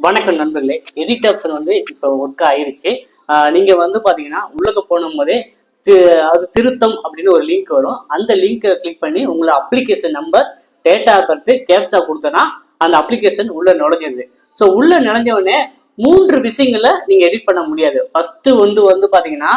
வணக்கம் நண்பர்களே. Edit option வந்து இப்போ ஒர்க் ஆயிருச்சு. நீங்கள் நீங்க வந்து பாத்தீங்கன்னா உள்ளக்க போன போதே தி- அது திருத்தம் அப்படின்னு ஒரு லிங்க் வரும். அந்த லிங்கை கிளிக் பண்ணி உங்களை application number date of birth captcha கொடுத்தனா அந்த அப்ளிகேஷன் உள்ள நுழைஞ்சிருது. ஸோ உள்ள நுழைஞ்ச உடனே மூன்று விஷயங்களை நீங்க எடிட் பண்ண முடியாது. ஃபர்ஸ்ட் வந்து வந்து பாத்தீங்கன்னா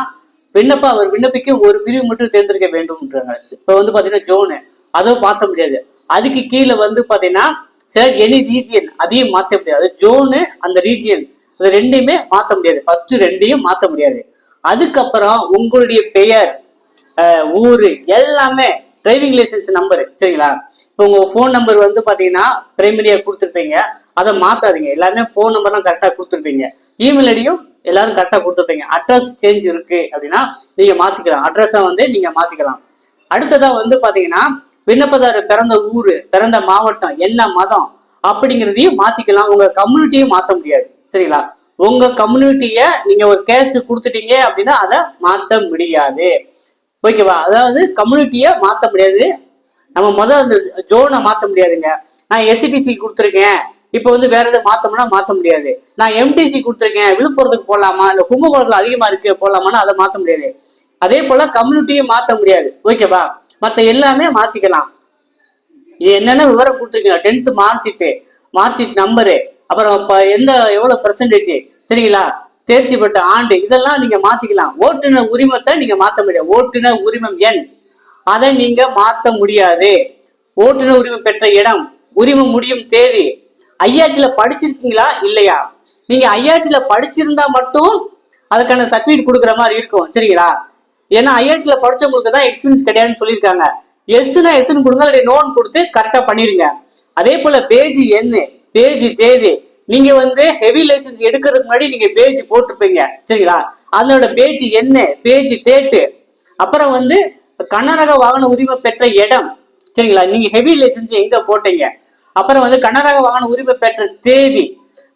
விண்ணப்ப அவர் விண்ணப்பிக்க ஒரு பிரிவு மட்டும் தேர்ந்தெடுக்க வேண்டும்ன்றாங்க. இப்போ வந்து பாத்தீங்கன்னா ஜோனு அதை பார்க்க முடியாது. அதுக்கு கீழே வந்து பாத்தீங்கன்னா சார் எனி ரீஜியன் அதையும் மாற்ற முடியாது. ஜோனு அந்த ரீஜியன் அது ரெண்டையுமே மாற்ற முடியாது. ஃபர்ஸ்ட் ரெண்டையும் மாற்ற முடியாது. அதுக்கப்புறம் உங்களுடைய பெயர் அஹ், ஊரு எல்லாமே டிரைவிங் லைசன்ஸ் நம்பர் சரிங்களா? இப்போ உங்க ஃபோன் நம்பர் வந்து பாத்தீங்கன்னா பிரைமரியா கொடுத்துருப்பீங்க. அதை மாத்தாதீங்க. எல்லாமே ஃபோன் நம்பர்லாம் கரெக்டாக கொடுத்துருப்பீங்க. இமெயில் ஐடியும் எல்லாரும் கரெக்டாக கொடுத்துருப்பீங்க. அட்ரஸ் சேஞ்ச் இருக்கு அப்படின்னா நீங்க மாத்திக்கலாம். அட்ரஸை வந்து நீங்க மாத்திக்கலாம். அடுத்ததா வந்து பாத்தீங்கன்னா விண்ணப்பதாரர் பிறந்த ஊர் பிறந்த மாவட்டம் என்ன மதம் அப்படிங்கிறதையும் மாத்திக்கலாம். உங்க கம்யூனிட்டியும் மாத்த முடியாது. சரிங்களா? உங்க கம்யூனிட்டிய நீங்க ஒரு கேஸ்ட் கொடுத்துட்டீங்க அப்படின்னா அதை மாத்த முடியாது. ஓகேவா? அதாவது கம்யூனிட்டிய மாத்த முடியாது. நம்ம முதல் அந்த ஜோனை மாத்த முடியாதுங்க. நான் எஸ்சிடிசி கொடுத்துருக்கேன். இப்போ வந்து வேற எதாவது மாத்தோம்னா மாத்த முடியாது. நான் எம்டிசி கொடுத்துருக்கேன். விழுப்புரத்துக்கு போகலாமா இல்ல கும்பகோணத்துல அதிகமா இருக்கு போகலாமான்னு அதை மாத்த முடியாது. அதே போல கம்யூனிட்டியை மாத்த முடியாது. ஓகேவா? மத்த எல்லாமே மாத்திக்கலாம். இது என்னென்ன விவரம் கொடுத்துருக்கீங்க? Tenth mark sheet mark sheet number அப்புறம் இப்போ எந்த எவ்வளோ பர்சன்டேஜ் சரிங்களா? தேர்ச்சி பெற்ற ஆண்டு இதெல்லாம் நீங்க மாத்திக்கலாம். ஓட்டுநர் உரிமத்தை நீங்க மாத்த முடியாது. ஓட்டுநர் உரிமம் எண். அதை நீங்க மாத்த முடியாது. ஓட்டுநர் உரிமம் பெற்ற இடம் உரிமம் முடியும் தேதி. ஐஆர்டில படிச்சிருக்கீங்களா? இல்லையா? நீங்க ஐஆர்டில படிச்சிருந்தா மட்டும் அதுக்கான சர்டிஃபிகேட் கொடுக்குற மாதிரி இருக்கும். சரிங்களா? ஏன்னா ஐஐடியில் படிச்சவங்களுக்கு தான் எக்ஸ்பீரியன்ஸ் கிடையாதுன்னு சொல்லியிருக்காங்க. எஸ்னா எஸ்ன்னு கொடுங்க அல்லது நோன் கொடுத்து கரெக்டாக பண்ணிருங்க. அதே போல பேஜ் என்ன பேஜ் தேதி நீங்க வந்து ஹெவி லைசன்ஸ் எடுக்கிறதுக்கு முன்னாடி நீங்க பேஜ் போட்டிருப்பீங்க. சரிங்களா? அதனோட பேஜ் என்ன பேஜ் டேட்டு அப்புறம் வந்து கர்நாடக வாகன உரிமை பெற்ற இடம். சரிங்களா? நீங்க ஹெவி லைசன்ஸ் எங்க போட்டீங்க? அப்புறம் வந்து கர்நாடக வாகன உரிமை பெற்ற தேதி.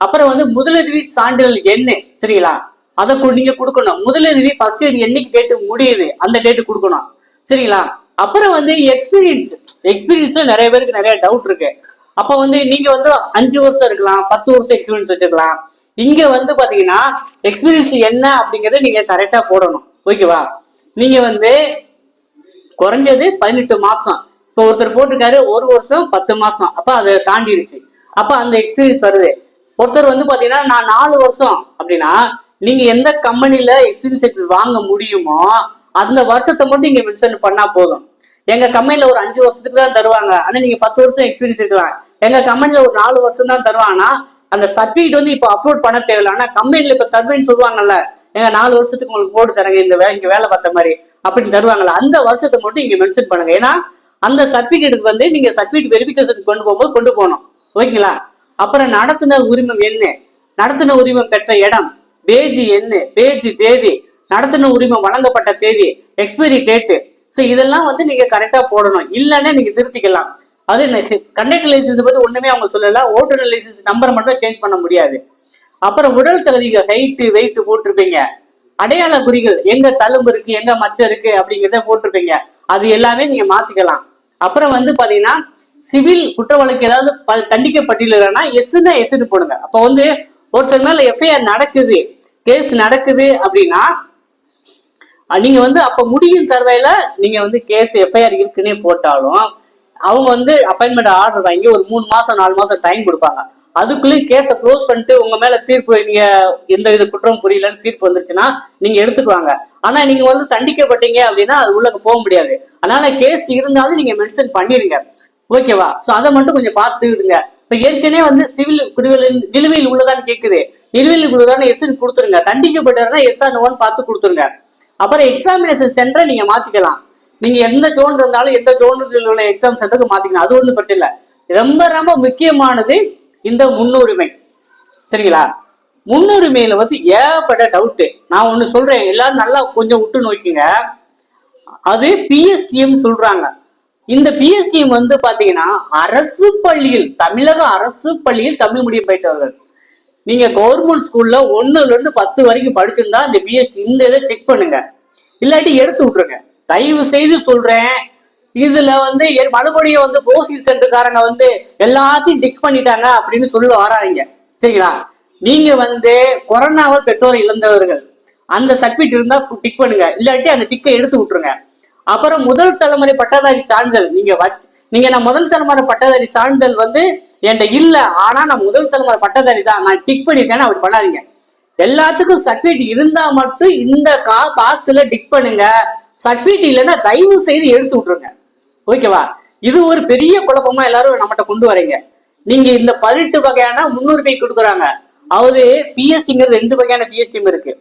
அப்புறம் வந்து முதலுதவி சான்றிதழ் என்ன சரிங்களா? அதை நீங்க கொடுக்கணும். முதலுதவி ஃபர்ஸ்ட் இது என்னைக்கு டேட்டு முடியுது அந்த டேட்டு கொடுக்கணும். சரிங்களா? அப்புறம் வந்து எக்ஸ்பீரியன்ஸ் எக்ஸ்பீரியன்ஸ்ல நிறைய பேருக்கு நிறைய டவுட் இருக்கு. அப்ப வந்து நீங்க வந்து அஞ்சு வருஷம் இருக்கலாம் பத்து வருஷம் எக்ஸ்பீரியன்ஸ் வச்சிருக்கலாம். இங்க வந்து பாத்தீங்கன்னா எக்ஸ்பீரியன்ஸ் என்ன அப்படிங்கறத நீங்க கரெக்டா போடணும். ஓகேவா நீங்க வந்து குறைஞ்சது பதினெட்டு மாசம். இப்போ ஒருத்தர் போட்டிருக்காரு ஒரு வருஷம் பத்து மாசம். அப்ப அதை தாண்டிருச்சு. அப்ப அந்த எக்ஸ்பீரியன்ஸ் வருது. ஒருத்தர் வந்து பாத்தீங்கன்னா நான் நாலு வருஷம் அப்படின்னா நீங்க எந்த கம்பெனில எக்ஸ்பீரியன்ஸ் சர்டிஃபிகேட் வாங்க முடியுமோ அந்த வருஷத்தை மட்டும் நீங்க மென்ஷன் பண்ணா போதும். எங்க கம்பெனில ஒரு அஞ்சு வருஷத்துக்கு தான் தருவாங்க. ஆனா நீங்க பத்து வருஷம் எக்ஸ்பீரியன்ஸ் இருக்கலாம் எங்க கம்பெனில ஒரு நாலு வருஷம் தான் தருவாங்கன்னா அந்த சர்டிஃபிகேட் வந்து இப்போ அப்லோட் பண்ண தேவையில்ல. ஆனா கம்பெனில இப்ப தருவேன்னு சொல்லுவாங்கல்ல எங்க நாலு வருஷத்துக்கு உங்களுக்கு போட்டு தரங்க இந்த வேலை இங்க வேலை பார்த்த மாதிரி அப்படின்னு தருவாங்கல்ல அந்த வருஷத்தை மட்டும் இங்க மென்ஷன் பண்ணுங்க. ஏன்னா அந்த சர்டிபிகேட்டுக்கு வந்து நீங்க சர்டிபிகேட் வெரிபிகேஷன் கொண்டு போகும்போது கொண்டு போகணும். ஓகேங்களா? அப்புறம் நடத்தின உரிமம் என்ன? நடத்தின உரிமம் பெற்ற இடம். பேஜ் என்ன பேஜ் தேதி நடத்தின உரிமை வழங்கப்பட்ட தேதி எக்ஸ்பைரி டேட்டு ஸோ இதெல்லாம் வந்து நீங்க கரெக்டா போடணும். இல்லைன்னா நீங்க திருத்திக்கலாம். அது கண்டக்டர் லைசன்ஸ் பத்தி ஒண்ணுமே அவங்க சொல்லல. ஓட்டுநர் லைசன்ஸ் நம்பர் மட்டும் சேஞ்ச் பண்ண முடியாது. அப்புறம் உடல் தகுதிகள் ஹைட்டு வெயிட் போட்டிருப்பீங்க. அடையாள குறிகள் எங்க தழும்பு இருக்கு எங்க மச்சம் இருக்கு அப்படிங்கிறத போட்டிருப்பீங்க. அது எல்லாமே நீங்க மாத்திக்கலாம். அப்புறம் வந்து பாத்தீங்கன்னா சிவில் குற்ற வழக்கு ஏதாவது ப- எஸ்னா எஸ்ன்னு போடுங்க. அப்ப வந்து ஒருத்தர் மேல எஃப்ஐஆர் நடக்குது. கேஸ் நடக்குது அப்படின்னா நீங்க வந்து அப்ப முடியும் தருவையில நீங்க வந்து கேஸ் எஃப்ஐஆர் இருக்குன்னே போட்டாலும் அவங்க வந்து அப்பாயின்மெண்ட் ஆர்டர் வாங்கி ஒரு மூணு மாசம் நாலு மாசம் டைம் கொடுப்பாங்க. அதுக்குள்ளேயும் கேஸை க்ளோஸ் பண்ணிட்டு உங்க மேல தீர்ப்பு நீங்க எந்த வித குற்றம் புரியலன்னு தீர்ப்பு வந்துருச்சுன்னா நீங்க எடுத்துக்குவாங்க. ஆனா நீங்க வந்து தண்டிக்கப்பட்டீங்க அப்படின்னா அது உள்ள போக முடியாது. அதனால கேஸ் இருந்தாலும் நீங்க மென்ஷன் பண்ணிருங்க. ஓகேவா சோ அதை மட்டும் கொஞ்சம் பார்த்துருங்க இப்ப ஏற்கனவே வந்து சிவில் குடிகளின் நிலுவையில் உள்ளதான்னு கேக்குது. நிலுவையில் உள்ளதான்னு எஸ்ன்னு கொடுத்துருங்க. தண்டிக்கப்பட்டாருன்னா எஸ் ஆர் பார்த்து கொடுத்துருங்க. அப்புறம் எக்ஸாமினேஷன் சென்டரை நீங்க மாத்திக்கலாம். நீங்க எந்த ஜோன் இருந்தாலும் எந்த ஜோனுக்கு உள்ள எக்ஸாம் சென்டருக்கு மாத்திக்கலாம். அது ஒன்றும் பிரச்சனை இல்லை. ரொம்ப ரொம்ப முக்கியமானது இந்த முன்னுரிமை. சரிங்களா? முன்னுரிமையில வந்து ஏகப்பட்ட டவுட்டு நான் ஒண்ணு சொல்றேன். எல்லாரும் நல்லா கொஞ்சம் விட்டு நோக்கிங்க அது பிஎஸ்டிஎம் சொல்றாங்க. இந்த பிஎஸ்டிஎம் வந்து பாத்தீங்கன்னா அரசு பள்ளியில் தமிழக அரசு பள்ளியில் தமிழ் மீடியம் பயிட்டவர்கள். நீங்க கவர்மெண்ட் ஸ்கூல்ல ஒன்னுல இருந்து பத்து வரைக்கும் படிச்சிருந்தா இந்த பிஎஸ்டி இந்த இதை செக் பண்ணுங்க. இல்லாட்டி எடுத்து விட்டுருங்க. தயவு செய்து சொல்றேன். இதுல வந்து ஏ- மறுபடியும் வந்து போஸ்டிங் சென்டர்காரங்க வந்து எல்லாத்தையும் டிக் பண்ணிட்டாங்க அப்படின்னு சொல்ல வராங்க சரிங்களா? நீங்க வந்து கொரோனாவை பெற்றோர் இழந்தவர்கள். அந்த சர்டிபிகேட் இருந்தா டிக் பண்ணுங்க. இல்லாட்டி அந்த டிக்கை எடுத்து விட்டுருங்க. அப்புறம் முதல் தலைமுறை பட்டதாரி சான்றிதழ். நீங்க வச்சு நீங்க நான் முதல் தலைமுறை பட்டதாரி சான்றிதழ் வந்து என்கிட்ட இல்லை ஆனால் நான் முதல் தலைமுறை பட்டதாரி தான். நான் டிக் பண்ணியிருக்கேன் அப்படி பண்ணாதீங்க. எல்லாத்துக்கும் சர்டிஃபிகேட் இருந்தால் மட்டும் இந்த கா பாக்ஸில் டிக் பண்ணுங்க. சர்டிஃபிகேட் இல்லைன்னா தயவு செய்து எடுத்து விட்ருங்க ஓகேவா இது ஒரு பெரிய குழப்பமா எல்லாரும் நம்மகிட்ட கொண்டு வரீங்க நீங்க இந்த பதினெட்டு வகையான முன்னுரிமை கொடுக்குறாங்க. அதாவது பிஎஸ்டிங்கிறது ரெண்டு வகையான பிஎஸ்டிம் இருக்கு.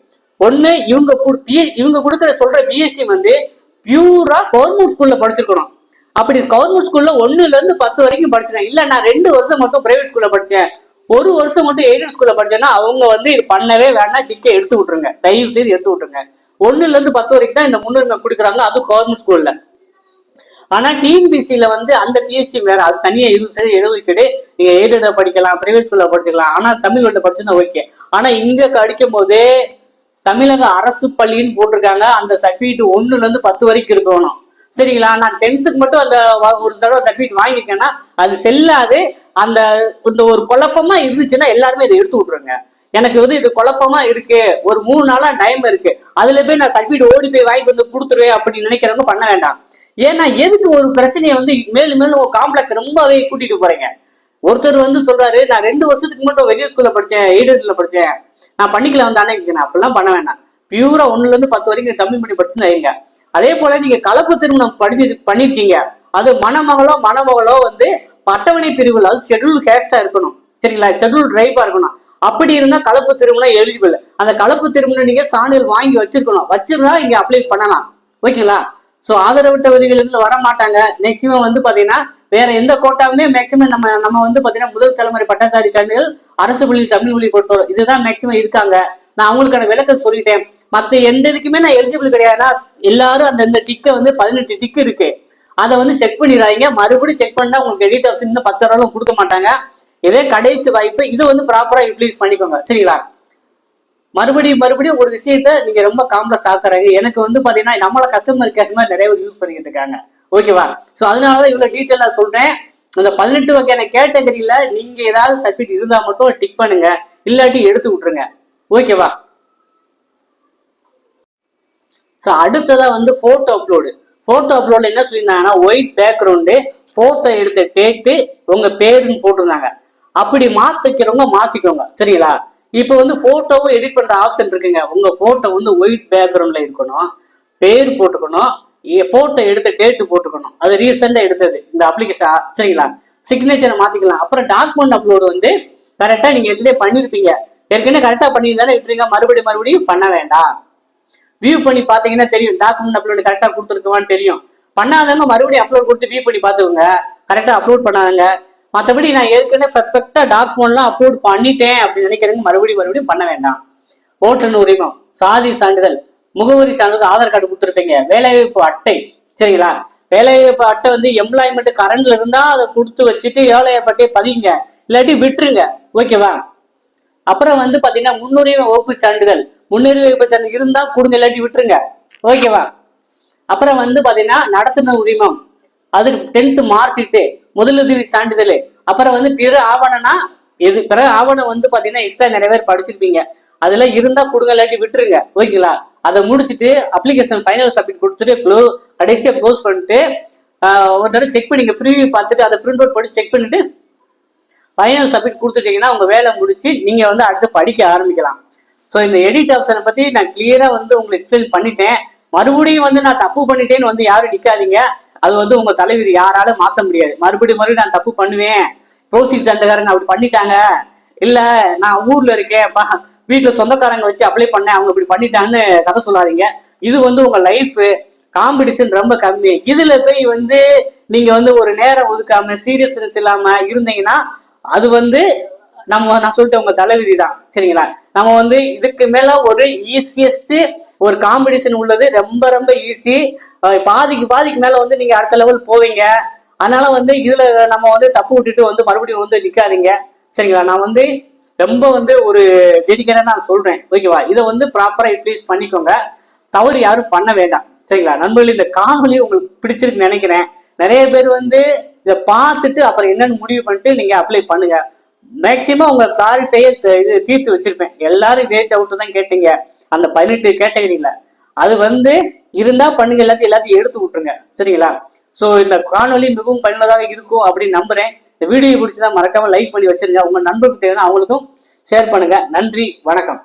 ஒன்று இவங்க இவங்க கொடுக்குற சொல்ற பிஎஸ்டி வந்து பியூரா கவர்மெண்ட் ஸ்கூல்ல படிச்சிருக்கணும். அப்படி கவர்மெண்ட் ஸ்கூல்ல ஒன்னுல இருந்து பத்து வரைக்கும் படிச்சேன். இல்ல நான் ரெண்டு வருஷம் மட்டும் பிரைவேட் ஸ்கூல்ல படிச்சேன். ஒரு வருஷம் மட்டும் எய்டட் ஸ்கூல்ல படிச்சேன்னா அவங்க வந்து இது பண்ணவே வேண்டாம் டிக்கே எடுத்து விட்டுருங்க. தயவு செய்து எடுத்து விட்டுருங்க. ஒன்னுல இருந்து பத்து வரைக்கும் தான் இந்த முன்னுரிமை கொடுக்குறாங்க அதுவும் கவர்மெண்ட் ஸ்கூல்ல ஆனா டிஎன்பிசியில வந்து அந்த பிஎஸ்டி வேற அது தனியா இருபது சதவீதம் இடஒதுக்கீடு நீங்க எய்டட படிக்கலாம் பிரைவேட் ஸ்கூல்ல படிச்சுக்கலாம். ஆனா தமிழ் வழியில படிச்சுன்னா ஓகே ஆனா இங்க அடிக்கும் போதே தமிழக அரசு பள்ளின்னு போட்டிருக்காங்க. அந்த சர்டிபிகேட் ஒண்ணுல இருந்து பத்து வரைக்கும் இருக்கணும். சரிங்களா? நான் டென்த்துக்கு மட்டும் அந்த ஒரு தடவை சர்டிஃபிகேட் வாங்கியிருக்கேன்னா அது செல்லாது. அந்த இந்த ஒரு குழப்பமா இருந்துச்சுன்னா எல்லாருமே இதை எடுத்து விட்டுருங்க. எனக்கு வந்து இது குழப்பமா இருக்கு. ஒரு மூணு நாளா டைம் இருக்கு. அதுல போய் நான் சர்டிஃபிகேட் ஓடி போய் வாங்கிட்டு வந்து கொடுத்துருவேன் அப்படின்னு நினைக்கிறவங்க பண்ண வேண்டாம். ஏன்னா எதுக்கு ஒரு பிரச்சனையை வந்து மேலும் மேலும் ஒரு காம்ப்ளெக்ஸ் ரொம்பவே கூட்டிட்டு போறீங்க? ஒருத்தர் வந்து சொல்றாரு நான் ரெண்டு வருஷத்துக்கு மட்டும் வெளியே ஸ்கூல்ல படிச்சேன் எய்டட்ல படிச்சேன். நான் பண்ணிக்கல வந்தானே கேட்கிறேன் அப்படிலாம் பண்ண வேண்டாம். பியூரா ஒண்ணுல இருந்து பத்து வரைக்கும் தமிழ் பண்ணி படிச்சுன்னு வைங்க அதே போல நீங்க கலப்பு திருமணம் படிச்சு பண்ணிருக்கீங்க. அது மணமகளோ மணமகளோ வந்து பட்டவணை பிரிவுல அது ஷெட்யூல் கேஸ்டா இருக்கணும். சரிங்களா? ஷெட்யூல் டிரைவா இருக்கணும். அப்படி இருந்தா கலப்பு திருமணம் எலிஜிபிள் அந்த கலப்பு திருமணம் நீங்க சான்றிதழ் வாங்கி வச்சிருக்கணும். வச்சிருந்தா இங்க அப்ளை பண்ணலாம். ஓகேங்களா? சோ ஆதரவு விதிகள் இருந்து வர மாட்டாங்க. மேக்சிமம் வந்து பாத்தீங்கன்னா வேற எந்த கோட்டாவுமே மேக்சிமம் நம்ம நம்ம வந்து பாத்தீங்கன்னா முதல் தலைமுறை பட்டதாரி சான்றிதழ் அரசு பள்ளியில் தமிழ் மொழி பொறுத்தவரை இதுதான் மேக்சிமம் இருக்காங்க. நான் அவங்களுக்கான விளக்கம் சொல்லிட்டேன். மற்ற எந்த இதுக்குமே நான் எலிஜிபிள் கிடையாதுன்னா எல்லாரும் அந்த இந்த டிக்கை வந்து பதினெட்டு டிக்கு இருக்கு. அதை வந்து செக் பண்ணிடுறாங்க மறுபடியும் செக் பண்ணா உங்களுக்கு எடிட் ஆப்ஷன் இன்னும் பத்து ரூபாயும் கொடுக்க மாட்டாங்க. இதே கடைசி வாய்ப்பு இது வந்து ப்ராப்பரா யூட்டிலைஸ் பண்ணிக்கோங்க. சரிங்களா? மறுபடியும் மறுபடியும் ஒரு விஷயத்த நீங்க ரொம்ப காம்ப்ளெக்ஸ் ஆக்குறாங்க. எனக்கு வந்து பாத்தீங்கன்னா நம்மள கஸ்டமர் கேர் மாதிரி நிறைய பேர் யூஸ் பண்ணிட்டு இருக்காங்க. ஓகேவா சோ அதனாலதான் இவ்வளவு டீட்டெயிலா சொல்றேன். அந்த பதினெட்டு வகையான கேட்டகரியில நீங்க ஏதாவது சர்டிபிகேட் இருந்தா மட்டும் டிக் பண்ணுங்க. இல்லாட்டி எடுத்து விட்டுருங்க. ஓகேவா ஸோ அடுத்ததாக வந்து போட்டோ அப்லோடு போட்டோ அப்லோடு என்ன சொல்லியிருந்தாங்கன்னா ஒயிட் பேக்ரவுண்டு போட்டோ எடுத்த டேட்டு உங்கள் பேருன்னு போட்டிருந்தாங்க. அப்படி மாற்றிக்கிறவங்க மாற்றிக்கோங்க சரிங்களா? இப்போ வந்து ஃபோட்டோவும் எடிட் பண்ணுற ஆப்ஷன் இருக்குங்க. உங்கள் ஃபோட்டோ வந்து ஒயிட் பேக்ரவுண்டில் இருக்கணும். பேர் போட்டுக்கணும். ஃபோட்டோ எடுத்த டேட்டு போட்டுக்கணும். அது ரீசெண்டாக எடுத்தது. இந்த அப்ளிகேஷன் சரிங்களா? சிக்னேச்சரை மாற்றிக்கலாம் அப்புறம் டாக்குமெண்ட் அப்லோடு வந்து கரெக்டாக நீங்கள் ஏற்கனவே பண்ணியிருப்பீங்க ஏற்கனவே கரெக்டா பண்ணியிருந்தாலே விட்டுருங்க. மறுபடியும் மறுபடியும் பண்ண வேண்டாம். வியூ பண்ணி பார்த்தீங்கன்னா தெரியும். டாக்குமெண்ட் அப்லோடு கரெக்டாக கொடுத்துருக்குமான்னு தெரியும். பண்ணாதவங்க மறுபடியும் அப்லோட் கொடுத்து வியூ பண்ணி பார்த்துக்கோங்க. கரெக்டாக அப்லோட் பண்ணாதங்க மற்றபடி நான் ஏற்கனவே பெர்ஃபெக்டாக டாக்குமெண்ட்லாம் அப்லோட் பண்ணிட்டேன் அப்படின்னு நினைக்கிறவங்க மறுபடியும் மறுபடியும் பண்ண வேண்டாம். ஓட்டுநர் உரிமம் சாதி சான்றிதழ் முகவரி சான்றிதழ் ஆதார் கார்டு கொடுத்துருப்பீங்க. வேலைவாய்ப்பு அட்டை சரிங்களா? வேலைவாய்ப்பு அட்டை வந்து எம்ப்ளாய்மெண்ட் கரண்ட்ல இருந்தா அதை கொடுத்து வச்சுட்டு வேலைவாய்ப்பு பதிங்க இல்லாட்டி விட்டுருங்க. ஓகேவா அப்புறம் வந்து பாத்தீங்கன்னா முன்னுரிமை வகுப்பு சான்றிதழ். முன்னுரிமை வகுப்பு சான்றிதழ் இருந்தா கொடுங்க இல்லாட்டி விட்டுருங்க. ஓகேவா அப்புறம் வந்து பாத்தீங்கன்னா நடத்துனர் உரிமம். அது டென்த் மார்க் ஷீட்டு முதலுதவி சான்றிதழ். அப்புறம் வந்து பிற ஆவணம்னா எது? பிற ஆவணம் வந்து பாத்தீங்கன்னா எக்ஸ்ட்ரா நிறைய பேர் படிச்சிருப்பீங்க. அதுல இருந்தா கொடுங்க இல்லாட்டி விட்டுருங்க. ஓகேங்களா அதை முடிச்சுட்டு அப்ளிகேஷன் ஃபைனல் சப்மிட் கொடுத்துட்டு க்ளோ கடைசியாக க்ளோஸ் பண்ணிட்டு ஒரு தடவை செக் பண்ணிங்க ப்ரிவியூ பார்த்துட்டு அதை பிரிண்ட் அவுட் பண்ணி செக் பண்ணிட்டு ஃபைனல் சப்மிட் கொடுத்துட்டீங்கன்னா உங்கள் வேலை முடிச்சு நீங்கள் வந்து அடுத்து படிக்க ஆரம்பிக்கலாம். ஸோ இந்த எடிட் ஆப்ஷனை பற்றி நான் கிளியராக வந்து உங்களுக்கு எக்ஸ்பிளைன் பண்ணிட்டேன். மறுபடியும் வந்து நான் தப்பு பண்ணிட்டேன்னு வந்து யாரும் நிற்காதீங்க அது வந்து உங்கள் தலைவர் யாராலும் மாற்ற முடியாது. மறுபடியும் மறுபடியும் நான் தப்பு பண்ணுவேன். ப்ரோசிட் சண்டைக்காரங்க அப்படி பண்ணிட்டாங்க. இல்லை நான் ஊரில் இருக்கேன். பா வீட்டில் சொந்தக்காரங்க வச்சு அப்ளை பண்ணேன். அவங்க இப்படி பண்ணிட்டாங்கன்னு கதை சொல்லாதீங்க. இது வந்து உங்கள் லைஃப் காம்படிஷன் ரொம்ப கம்மி. இதில் போய் வந்து நீங்கள் வந்து ஒரு நேரம் ஒதுக்காமல் சீரியஸ்னஸ் இல்லாமல் இருந்தீங்கன்னா அது வந்து நம்ம நான் சொல்லிட்டு உங்க தலைவிதி தான் சரிங்களா? நம்ம வந்து இதுக்கு மேல ஒரு ஈஸியஸ்ட் ஒரு காம்படிஷன் உள்ளது. ரொம்ப ரொம்ப ஈஸி பாதிக்கு பாதிக்கு மேல வந்து நீங்க அடுத்த லெவல் போவீங்க. அதனால வந்து இதுல நம்ம வந்து தப்பு விட்டுட்டு வந்து மறுபடியும் வந்து நிக்காதீங்க. சரிங்களா? நான் வந்து ரொம்ப வந்து ஒரு டெடிக்கேட்டா நான் சொல்றேன். ஓகேவா இதை வந்து ப்ராப்பரா யூட்டிலைஸ் பண்ணிக்கோங்க. தவறு யாரும் பண்ண வேண்டாம். சரிங்களா? நண்பர்கள் இந்த காணொலி உங்களுக்கு பிடிச்சிருக்குன்னு நினைக்கிறேன். நிறைய பேர் வந்து இதை பார்த்துட்டு அப்புறம் என்னன்னு முடிவு பண்ணிட்டு நீங்க அப்ளை பண்ணுங்க. மேக்சிமம் உங்க கிளாரிஃபையை இது தீர்த்து வச்சிருப்பேன். எல்லாரும் இதே டவுட் தான் கேட்டீங்க. அந்த பதினெட்டு கேட்டகரியில. அது வந்து இருந்தா பண்ணுங்க. எல்லாத்தையும் எல்லாத்தையும் எடுத்து விட்டுருங்க. சரிங்களா? ஸோ இந்த காணொலி மிகவும் பயனுள்ளதாக இருக்கும் அப்படின்னு நம்புறேன். இந்த வீடியோ பிடிச்சி தான் மறக்காம லைக் பண்ணி வச்சிருங்க. உங்க நண்பருக்கு தேவைன்னா அவங்களுக்கும் ஷேர் பண்ணுங்க. நன்றி. வணக்கம்.